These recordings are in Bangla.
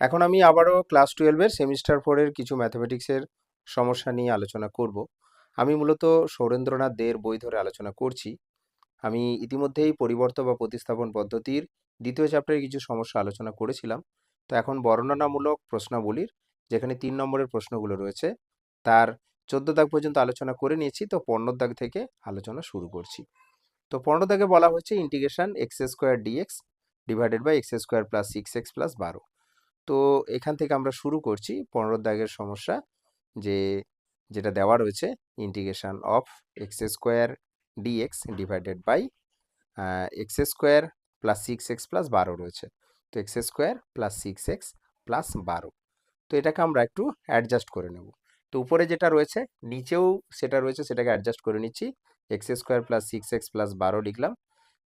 এখন আমি আবারও ক্লাস টুয়েলভের সেমিস্টার ফোরের কিছু ম্যাথামেটিক্সের সমস্যা নিয়ে আলোচনা করব। আমি মূলত সৌরেন্দ্রনাথ দের বই ধরে আলোচনা করছি। আমি ইতিমধ্যেই পরিবর্ত বা প্রতিস্থাপন পদ্ধতির দ্বিতীয় চ্যাপ্টারে কিছু সমস্যা আলোচনা করেছিলাম। তো এখন বর্ণনামূলক প্রশ্নাবলীর, যেখানে তিন নম্বরের প্রশ্নগুলো রয়েছে, তার চোদ্দ দাগ পর্যন্ত আলোচনা করে নিয়েছি। তো পনেরো দাগ থেকে আলোচনা শুরু করছি। তো পনেরো দাগে বলা হচ্ছে integration x square dx divided by x square plus six x plus বারো। তো এখান থেকে আমরা শুরু করছি পনেরো দাগের সমস্যা যে, যেটা দেওয়া রয়েছে integration of x square dx divided by x square plus six x plus বারো রয়েছে। তো x square plus six x plus বারো। তো এটাকে আমরা একটু অ্যাডজাস্ট করে নেব। তো উপরে যেটা রয়েছে, নিচেও সেটা রয়েছে, সেটাকে অ্যাডজাস্ট করে নিচ্ছি। X square plus six x plus বারো লিখলাম।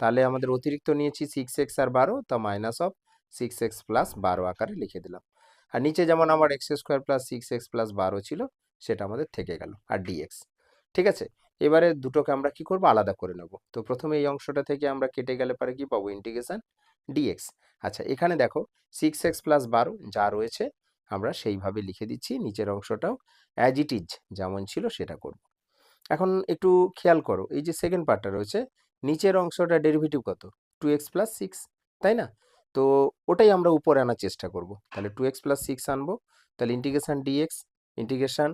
তাহলে আমাদের অতিরিক্ত নিয়েছি সিক্স এক্স আর বারো, তা minus of six x plus বারো আকারে লিখে দিলাম। আর নিচে যেমন আমার x square plus six x plus বারো ছিল, সেটা আমাদের থেকে গেল, আর ডিএক্স ঠিক আছে? এবারে দুটোকে আমরা কি করব? আলাদা করে নেব। তো প্রথমে এই অংশটা থেকে আমরা কেটে গেলে পরে কি পাবো? ইন্টিগ্রেশন ডিএক্স আচ্ছা এখানে দেখো সিক্স এক্স প্লাস বারো যা রয়েছে, আমরা সেইভাবে লিখে দিচ্ছি, নিচের অংশটাও অ্যাজ ইট ইজ যেমন ছিল সেটা করব। এখন একটু খেয়াল করো, এই যে সেকেন্ড পার্টটা রয়েছে, নিচের অংশটা ডেরিভেটিভ কত? টু এক্স প্লাস সিক্স তাই না? তো ওটাই আমরা উপরে আনার চেষ্টা করব। তাহলে টু এক্স প্লাস সিক্স আনব, তাহলে ইন্টিগ্রেশন ডিএক্স ইন্টিগ্রেশন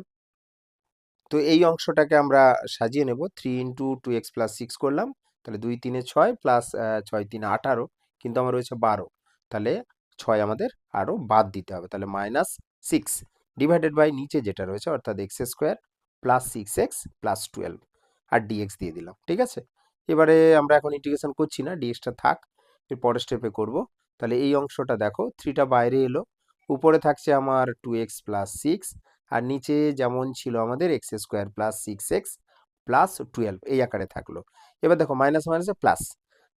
তো এই অংশটাকে আমরা সাজিয়ে নেব। Three into two x plus six করলাম, তাহলে দুই তিনে ছয় প্লাস ছয় তিনে আঠারো, কিন্তু আমার রয়েছে বারো। তাহলে ছয় আমাদের আরও বাদ দিতে হবে, তাহলে মাইনাস সিক্স ডিভাইডেড বাই নিচে যেটা রয়েছে, অর্থাৎ x square plus six x plus twelve আর ডিএক্স দিয়ে দিলাম, ঠিক আছে? এবারে আমরা এখন ইন্টিগ্রেশন করছি না ডিএক্সটা থাক এর পরের স্টেপে করব। তাহলে এই অংশটা দেখো, থ্রিটা বাইরে এলো, উপরে থাকছে আমার টু এক্স প্লাস সিক্স আর নিচে যেমন ছিল আমাদের x square plus six x plus twelve এই আকারে থাকল। এবার দেখো মাইনাস মাইনাসে প্লাস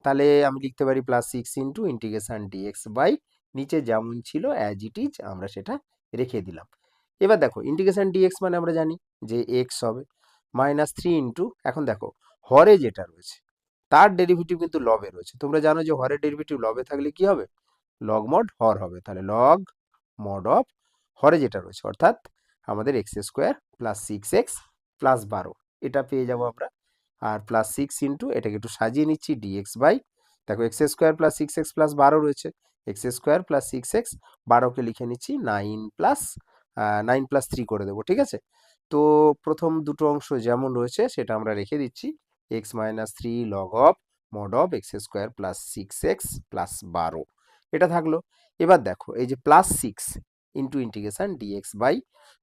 তাহলে আমি লিখতে পারি plus six into integration dx by নিচে যেমন ছিল অ্যাজ ইট ইজ আমরা সেটা রেখে দিলাম। এবার দেখো ইন্টিগ্রেশন ডিএক্স মানে আমরা জানি যে এক্স হবে মাইনাস থ্রি ইন্টু এখন দেখো, হরে যেটা রয়েছে তার ডেরিভেটিভ কিন্তু লবে রয়েছে। তোমরা জানো যে হরের ডেরিভেটিভ লবে থাকলে কি হবে? লগ মড হর হবে। তাহলে লগ মড অফ হরে যেটা রয়েছে, অর্থাৎ আমাদের x square plus six x plus বারো। এটা পেয়ে যাব আমরা। আর প্লাস সিক্স ইন্টু এটাকে একটু সাজিয়ে নিচ্ছি ডিএক্স বাই দেখো x square plus six x plus বারো রয়েছে। X square plus six x বারোকে লিখে নিচ্ছি nine plus nine plus three করে দেবো, ঠিক আছে? তো প্রথম দুটো অংশ যেমন রয়েছে, সেটা আমরা রেখে দিচ্ছি। X minus three log of mod of x square plus six x plus বারো এটা থাকল। এবার দেখো, এই যে plus six into integration dx by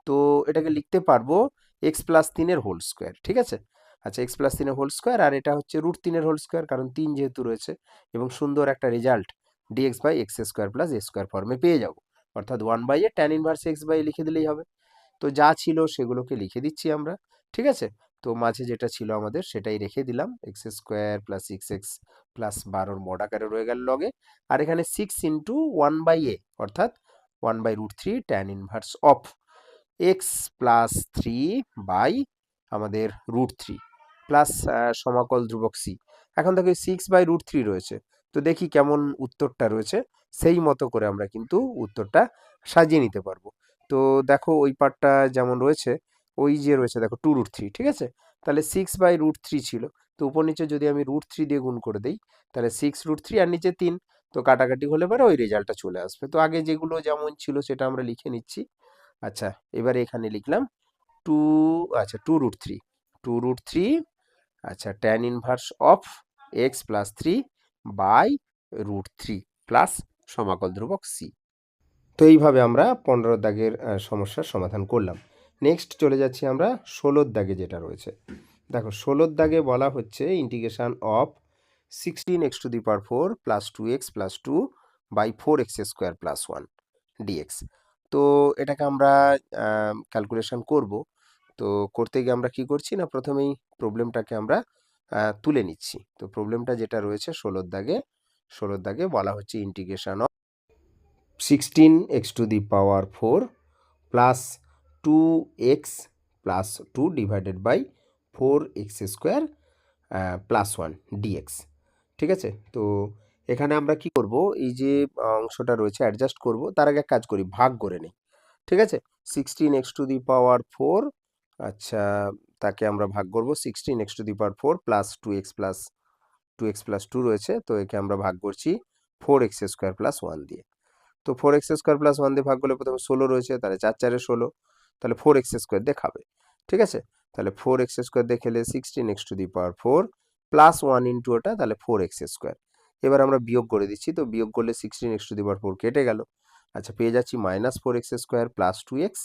তো এটাকে লিখতে পারব এক্স প্লাস তিনের হোল স্কোয়ার ঠিক আছে? আচ্ছা এক্স প্লাস তিনের হোল স্কোয়ার আর এটা হচ্ছে রুট তিনের হোল স্কোয়ার কারণ তিন যেহেতু রয়েছে এবং সুন্দর একটা result dx by x square plus a square ফর্মে পেয়ে যাব। অর্থাৎ one by a tan inverse x by লিখে দিলেই হবে। তো যা ছিল সেগুলোকে লিখে দিচ্ছি আমরা, ঠিক আছে? তো মাঝে যেটা ছিল আমাদের সেটাই রেখে দিলাম। X square plus six x plus বারোর মড আকারে রয়ে গেল লগে আর এখানে six into one by a অর্থাৎ one by root three tan inverse of x plus three by আমাদের রুট থ্রি প্লাস সমাকল ধ্রুবক সি এখন দেখো সিক্স বাই রুট থ্রি রয়েছে। তো দেখি কেমন উত্তরটা রয়েছে। সেই মতো করে আমরা কিন্তু উত্তরটা সাজিয়ে নিতে পারব। তো দেখো ওই পার্টটা যেমন রয়েছে ওই যে রয়েছে দেখো টু রুট থ্রি ঠিক আছে? তাহলে সিক্স বাই রুট থ্রি ছিল। তো উপর নিচে যদি আমি রুট থ্রি দিয়ে গুণ করে দিই, তাহলে সিক্স রুট থ্রি আর নিচে তিন। তো কাটাকাটি হলে পরে ওই রেজাল্টটা চলে আসবে। তো আগে যেগুলো যেমন ছিল সেটা আমরা লিখে নিচ্ছি। আচ্ছা এবারে এখানে লিখলাম টু আচ্ছা two root three two root three আচ্ছা tan inverse of x plus three by root three plus সমাকল ধ্রুবক সি তো এইভাবে আমরা পনেরো দাগের সমস্যার সমাধান করলাম। নেক্সট চলে যাচ্ছি আমরা ষোলোর দাগে যেটা রয়েছে। দেখো, ষোলোর দাগে বলা হচ্ছে integration of sixteen x to the power four plus two x plus two by four x square plus one dx তো এটাকে আমরা ক্যালকুলেশন করব। তো করতে গিয়ে আমরা কি করছি না, প্রথমেই প্রবলেমটাকে আমরা তুলে নিচ্ছি। তো প্রবলেমটা যেটা রয়েছে ষোলোর দাগে ষোলোর দাগে বলা হচ্ছে integration of sixteen x to the power four plus two x plus two divided by four x square plus one dx ঠিক আছে? তো এখানে আমরা কি করব? এই যে অংশটা রয়েছে অ্যাডজাস্ট করব, তার আগে কাজ করি, ভাগ করে নিই। ঠিক আছে? Sixteen x to the power four আচ্ছা তাকে আমরা ভাগ করব sixteen x to the power four plus two x plus two x plus two রয়েছে, তো একে আমরা ভাগ করছি four x square plus one দিয়ে। তো four x square plus one দিয়ে ভাগ করলে প্রথমে ষোলো রয়েছে, তাহলে চার, চারে ষোলো। তাহলে ফোর এক্স স্কোয়ার দিয়ে খাবে ঠিক আছে? তাহলে ফোর এক্স স্কোয়ার দিয়ে খেলে sixteen x to the power four plus one into ওটা, তাহলে ফোর এক্স স্কোয়ার এবার আমরা বিয়োগ করে দিচ্ছি, তো বিয়োগ করলে sixteen x to the power four কেটে গেল। আচ্ছা পেয়ে যাচ্ছি minus four x square plus two x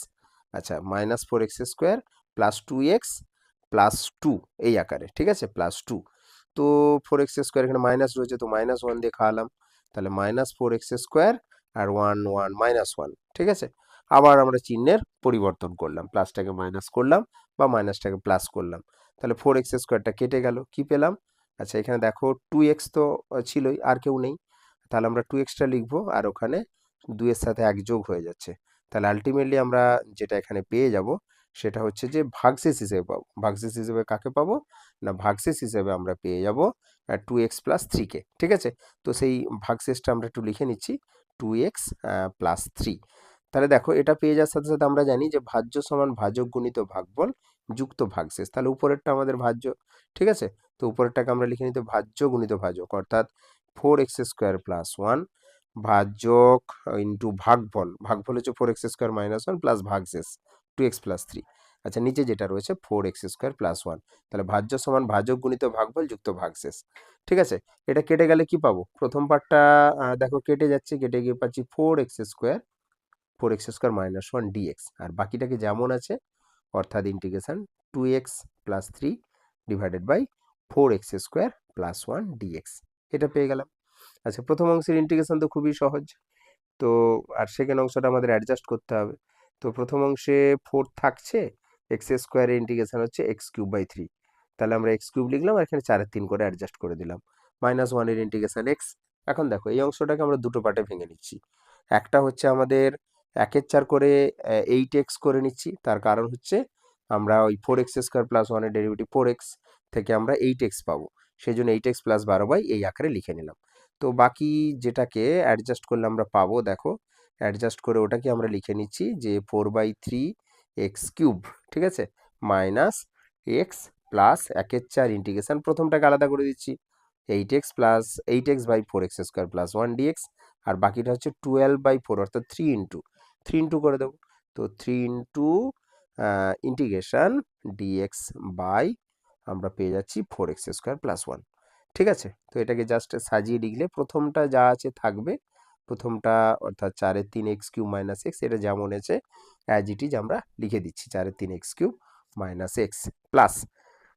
আচ্ছা minus four x square plus two x plus two এই আকারে, ঠিক আছে? প্লাস টু তো ফোর এক্স স্কোয়ার এখানে মাইনাস রয়েছে, তো মাইনাস ওয়ান দিয়ে খাওয়ালাম। তাহলে মাইনাস ফোর এক্স স্কোয়ার আর ওয়ান ওয়ান মাইনাস ওয়ান ঠিক আছে? আবার আমরা চিহ্নের পরিবর্তন করলাম। প্লাসটাকে মাইনাস করলাম বা মাইনাসটাকে প্লাস করলাম। তাহলে ফোর এক্স স্কোয়ারটা কেটে গেল, কি পেলাম? আচ্ছা এখানে দেখো টু এক্স তো ছিলই, আর কেউ নেই। তাহলে আমরা টু এক্সটা লিখব আর ওখানে দুইয়ের সাথে এক যোগ হয়ে যাচ্ছে। তাহলে আলটিমেটলি আমরা যেটা এখানে পেয়ে যাব, সেটা হচ্ছে যে ভাগশেষ হিসেবে পাবো। ভাগশেষ হিসেবে কাকে পাবো? না, ভাগশেষ হিসেবে আমরা পেয়ে যাব টু এক্স প্লাস থ্রিকে ঠিক আছে? তো সেই ভাগশেষটা আমরা একটু লিখে নিচ্ছি টু এক্স প্লাস থ্রি তাহলে দেখো এটা পেয়ে যাওয়ার সাথে সাথে আমরা জানি যে ভাজ্য সমান ভাজক গুণিত ভাগফল যুক্ত ভাগশেষ। তাহলে উপরেরটা আমাদের ভাজ্য, ঠিক আছে? তো উপরেরটাকে আমরা লিখে নিতে ভাজ্য গুণিত ভাজক, অর্থাৎ four x square plus one ভাজক ইন্টু ভাগফল। ভাগফল হচ্ছে four x square minus one plus ভাগশেষ টু এক্স প্লাস থ্রি আচ্ছা নিচে যেটা রয়েছে four x square plus one তাহলে ভাজ্য সমান ভাজক গুণিত ভাগফল যুক্ত ভাগশেষ। ঠিক আছে? এটা কেটে গেলে কি পাবো? প্রথম পার্টটা দেখো কেটে যাচ্ছে, কেটে গিয়ে পাচ্ছি four x square four x square minus one dx আর বাকিটাকে যেমন আছে, অর্থাৎ integration two x plus three divided by four x square plus one dx এটা পেয়ে গেলাম। আচ্ছা প্রথম অংশের ইন্টিগ্রেশন তো খুবই সহজ। তো, আর সেকেন্ড অংশটা আমাদের অ্যাডজাস্ট করতে হবে। তো প্রথম অংশে ফোর থাকছে এক্স স্কোয়ারের ইন্টিগ্রেশন হচ্ছে এক্স কিউব বাই থ্রি তাহলে আমরা এক্স কিউব লিখলাম আর এখানে চারের তিন করে অ্যাডজাস্ট করে দিলাম। মাইনাস ওয়ানের ইন্টিগ্রেশন এক্স এখন দেখো, এই অংশটাকে আমরা দুটো পার্টে ভেঙে নিচ্ছি। একটা হচ্ছে আমাদের একের চার করে এইট এক্স করে নিচ্ছি। তার কারণ হচ্ছে আমরা ওই ফোর এক্স স্কোয়ার প্লাস ওয়ানের ডেরিভেটিভ ফোর এক্স থেকে আমরা এইট এক্স পাবো। সেই জন্য এইট এক্স প্লাস বারো বাই এই আকারে লিখে নিলাম। তো বাকি যেটাকে অ্যাডজাস্ট করলে আমরা পাবো, দেখো অ্যাডজাস্ট করে ওটাকে আমরা লিখে নিচ্ছি যে four by three x cube ঠিক আছে? মাইনাস এক্স প্লাস একের চার ইন্টিগ্রেশন প্রথমটাকে আলাদা করে দিচ্ছি। Eight x plus eight x by four x square plus one dx আর বাকিটা হচ্ছে টুয়েলভ বাই ফোর অর্থাৎ থ্রি ইন্টু থ্রি ইন্টু করে দেবো। তো three into integration dx by আমরা পেয়ে যাচ্ছি four x square plus one ঠিক আছে? তো এটাকে জাস্ট সাজিয়ে লিখলে প্রথমটা যা আছে থাকবে, প্রথমটা অর্থাৎ চারের তিন এক্স কিউব মাইনাস এক্স এটা যেমন আছে অ্যাজ ইট ইজ আমরা লিখে দিচ্ছি চারের তিন x cube minus x plus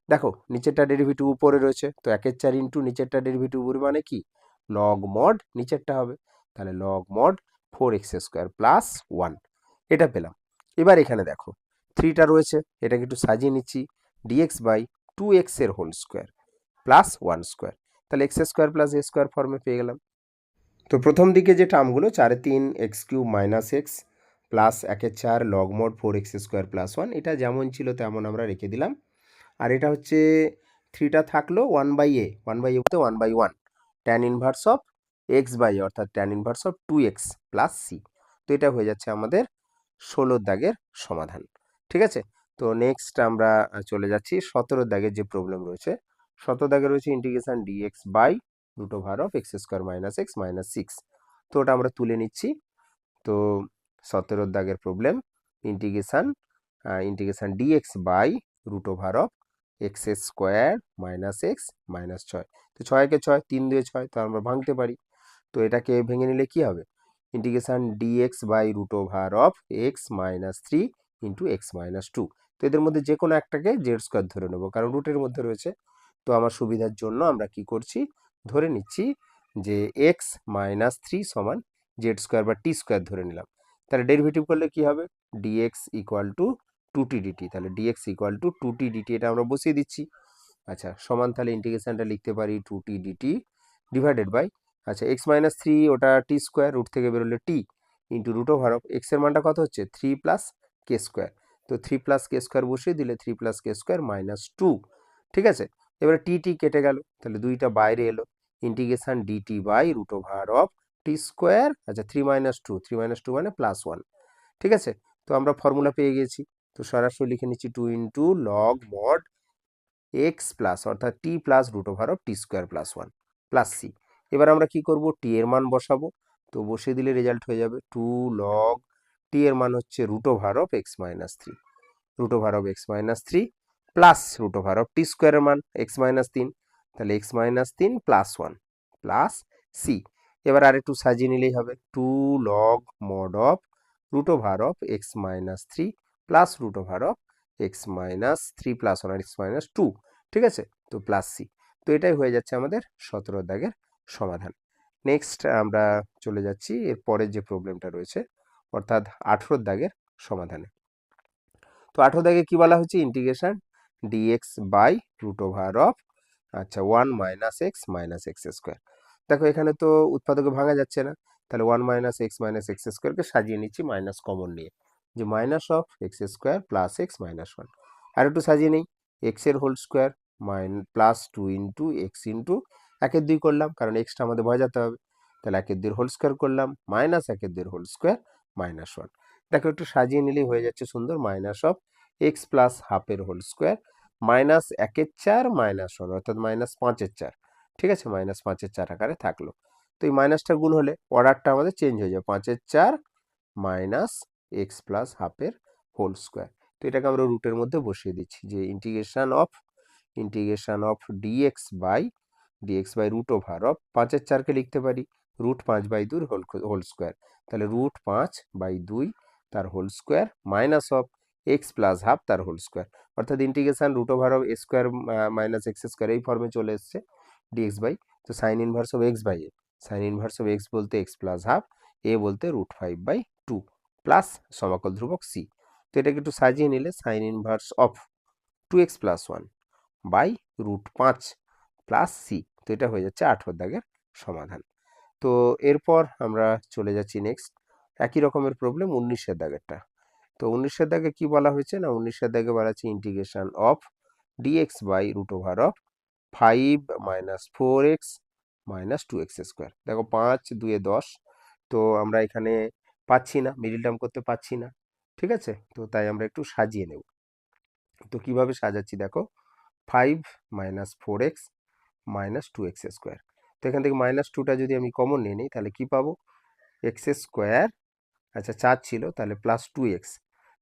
দেখো, নিচেরটা ডেরিভেটিভ উপরে রয়েছে, তো একের চার ইন্টু নিচেরটা ডেরিভেটিভ উপরে মানে কি? লগ মড নিচেরটা হবে। তাহলে log mod four x square plus one এটা পেলাম। এবার এখানে দেখো থ্রিটা রয়েছে, এটাকে একটু সাজিয়ে নিচ্ছি ডিএক্স বাই টু এক্সের whole square plus one square তাহলে x square plus a square ফর্মে পেয়ে গেলাম। তো প্রথম দিকে যে টার্মগুলো চারে তিন x cube minus x plus একের চার log mod four x square plus one এটা যেমন ছিল তেমন আমরা রেখে দিলাম। আর এটা হচ্ছে থ্রিটা থাকল one by a one by এতে one by one tan inverse of x by অর্থাৎ tan inverse of two x plus C তো এটা হয়ে যাচ্ছে আমাদের ষোলোর দাগের সমাধান। ঠিক আছে? তো নেক্সট আমরা চলে যাচ্ছি সতেরোর দাগের যে প্রবলেম রয়েছে। সতেরো দাগে রয়েছে integration dx by root over of x square minus x minus six তো ওটা আমরা তুলে নিচ্ছি। তো সতেরোর দাগের problem integration integration dx by root over of x square minus x minus ছয়। তো ছয়কে ছয়, তিন দুয়ে ছয়, তো আমরা ভাঙতে পারি। তো এটাকে ভেঙে নিলে কি হবে? Integration dx by root over of x minus three into x minus two তো এদের মধ্যে যে কোনো একটাকে জেড স্কোয়ার ধরে নেব, কারণ রুটের মধ্যে রয়েছে। তো আমার সুবিধার জন্য আমরা কি করছি? ধরে নিচ্ছি যে এক্স মাইনাস থ্রি সমান জেড স্কোয়ার বা টি স্কোয়ার ধরে নিলাম। তাহলে ডেরিভেটিভ করলে কি হবে? Dx equal to two t dt তাহলে dx equal to two t dt এটা আমরা বসিয়ে দিচ্ছি। আচ্ছা সমান তাহলে ইন্টিগ্রেশনটা লিখতে পারি two t dt divided by আচ্ছা এক্স মাইনাস থ্রি ওটা টি স্কোয়ার রুট থেকে বেরোলে t into root over of এক্সের মানটা কত হচ্ছে? থ্রি প্লাস কে স্কোয়ার তো থ্রি প্লাস কে স্কোয়ার বসিয়ে দিলে three plus k square minus two ঠিক আছে? এবারে টি টি কেটে গেল, তাহলে দুইটা বাইরে এলো integration dt by root over of t square আচ্ছা three minus two three minus two মানে প্লাস ওয়ান ঠিক আছে? তো আমরা ফর্মুলা পেয়ে গেছি, তো সরাসরি লিখে নিচ্ছি two into log mod x plus অর্থাৎ t plus root over of t square plus one plus C এবার আমরা কি করব? টি এর মান বসাবো। তো বসিয়ে দিলে রেজাল্ট হয়ে যাবে টু লগ টি এর মান হচ্ছে root over of x minus three root over of x minus three plus root over of t স্কোয়ারের মান এক্স মাইনাস তিন তাহলে এক্স মাইনাস তিন প্লাস ওয়ান প্লাস সি এবার আর একটু সাজিয়ে নিলেই হবে। Two log mod of root over of x minus three plus root over of x minus three plus one x minus two ঠিক আছে? তো প্লাস সি তো এটাই হয়ে যাচ্ছে আমাদের সতেরো দাগের সমাধান। নেক্সট আমরা চলে যাচ্ছি এর পরের যে প্রবলেমটা রয়েছে, অর্থাৎ আঠেরো দাগের সমাধানে। তো আঠেরো দাগে কি বলা হচ্ছে integration dx by root over of আচ্ছা one minus x minus x square দেখো, এখানে তো উৎপাদকে ভাঙা যাচ্ছে না। তাহলে one minus x minus x স্কোয়ারকে সাজিয়ে নিচ্ছি মাইনাস কমন নিয়ে। যে minus of x square plus x minus one আর একটু সাজিয়ে নিই। এক্সের whole square mine plus two into x into একের দুই করলাম, কারণ এক্সটা আমাদের বোঝাতে হবে। তাহলে একের দুই হোল স্কোয়ার করলাম মাইনাস একের দুই হোল স্কোয়ার মাইনাস ওয়ান দেখো একটু সাজিয়ে নিলেই হয়ে যাচ্ছে সুন্দর মাইনাস অফ এক্স প্লাস হাফের হোল স্কোয়ার মাইনাস একের চার মাইনাস ওয়ান অর্থাৎ মাইনাস পাঁচের চার। ঠিক আছে? মাইনাস পাঁচের চার আকারে থাকল। তো এই মাইনাসটা গুণ হলে অর্ডারটা আমাদের চেঞ্জ হয়ে যাবে। পাঁচের চার মাইনাস এক্স প্লাস হাফের হোল স্কোয়ার তো এটাকে আমরা রুটের মধ্যে বসিয়ে দিচ্ছি যে integration of integration of dx by dx by root over of পাঁচের চারকে লিখতে পারি। রুট পাঁচ বাই দুই হোল হোল স্কোয়ার তাহলে রুট পাঁচ বাই দুই তার whole square minus of x plus half তার হোল স্কোয়ার অর্থাৎ integration root over of square minus x square এই ফর্মে চলে এসছে ডিএক্স বাই তো sine inverse of x by a sine inverse of x বলতে এক্স প্লাস হাফ এ বলতে root five by two plus সমাকল ধ্রুবক সি তো এটাকে একটু সাজিয়ে নিলে sine inverse of two x plus one by root পাঁচ প্লাস সি তো এটা হয়ে যাচ্ছে আঠেরো দাগের সমাধান। তো এরপর আমরা চলে যাচ্ছি নেক্সট একই রকমের প্রবলেম উনিশের দাগেরটা। তো উনিশের দাগে কি বলা হয়েছে না? উনিশের দাগে বলা হচ্ছে integration of dx by root over of five minus four x minus two x square দেখো পাঁচ, দুয়ে দশ, তো আমরা এখানে পাচ্ছি না মিডিল টার্ম করতে পাচ্ছি না, ঠিক আছে? তো তাই আমরা একটু সাজিয়ে নেব। তো কীভাবে সাজাচ্ছি দেখো? Five minus four x minus two x square. তো এখান থেকে মাইনাস টুটা যদি আমি কমন নিয়ে নিই, তাহলে কি পাবো? এক্স স্কোয়ার আচ্ছা চার ছিল, তাহলে প্লাস টু এক্স।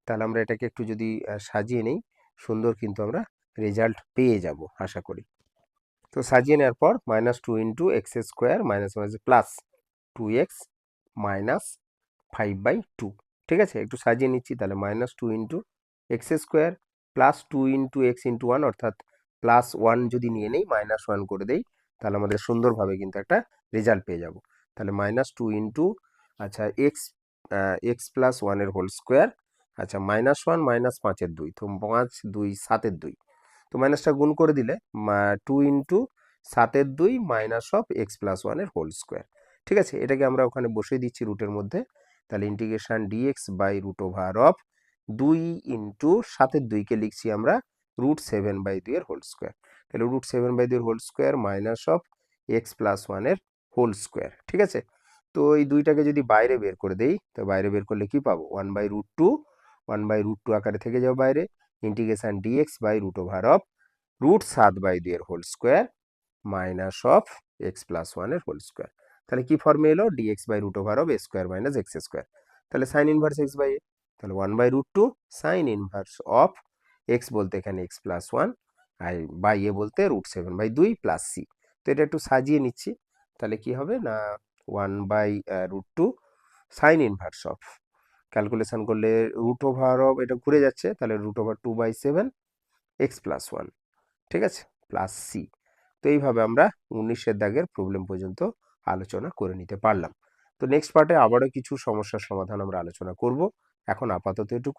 তাহলে আমরা এটাকে একটু যদি সাজিয়ে নিই, সুন্দর কিন্তু আমরা রেজাল্ট পেয়ে যাব, আশা করি। তো সাজিয়ে নেওয়ার পর minus two into x square, minus minus plus two x, minus five by two. ঠিক আছে? একটু সাজিয়ে নিচ্ছি, তাহলে minus two into x square, plus two into x into one, অর্থাৎ প্লাস ওয়ান যদি নিয়ে নেই মাইনাস ওয়ান করে দেই, তাহলে আমাদের সুন্দরভাবে কিন্তু একটা রেজাল্ট পেয়ে যাব। তাহলে মাইনাস টু ইন্টু আচ্ছা এক্স এক্স প্লাস ওয়ানের হোল স্কোয়ার আচ্ছা মাইনাস ওয়ান মাইনাস পাঁচের দুই, তো পাঁচ, দুই সাতের দুই। তো মাইনাসটা গুণ করে দিলে টু ইন্টু সাতের দুই মাইনাস অফ এক্স প্লাস ওয়ানের হোল স্কোয়ার ঠিক আছে? এটাকে আমরা ওখানে বসিয়ে দিচ্ছি রুটের মধ্যে। তাহলে integration dx by root over of দুই ইন্টু সাতের দুইকে লিখছি আমরা রুট সেভেন বাই দুইয়ের হোল স্কোয়ার তাহলে রুট সেভেন বাই দুইয়ের whole square minus of x plus ওয়ানের হোল স্কোয়ার ঠিক আছে? তো এই দুইটাকে যদি বাইরে বের করে দেই, তো বাইরে বের করলে কি পাবো? One by root two one by root two আকারে থেকে যাও বাইরে। Integration dx by root over of root সাত বাই দুইয়ের whole square minus of x plus ওয়ানের হোল স্কোয়ার তাহলে কি ফর্মে এলো? Dx by root over of a square minus x square তাহলে sine inverse x by a তাহলে one by root two sine inverse of x বলতে এখানে x plus one R by a বলতে রুট সেভেন বাই দুই প্লাস সি তো এটা একটু সাজিয়ে নিচ্ছি, তাহলে কি হবে না one by root two sine inverse of calculation করলে রুট ওভার অফ এটা ঘুরে যাচ্ছে, তাহলে root over two by seven x plus one ঠিক আছে? প্লাস সি তো এইভাবে আমরা উনিশের দাগের প্রবলেম পর্যন্ত আলোচনা করে নিতে পারলাম। তো নেক্সট পার্টে আবারও কিছু সমস্যার সমাধান আমরা আলোচনা করব। এখন আপাতত এটুকু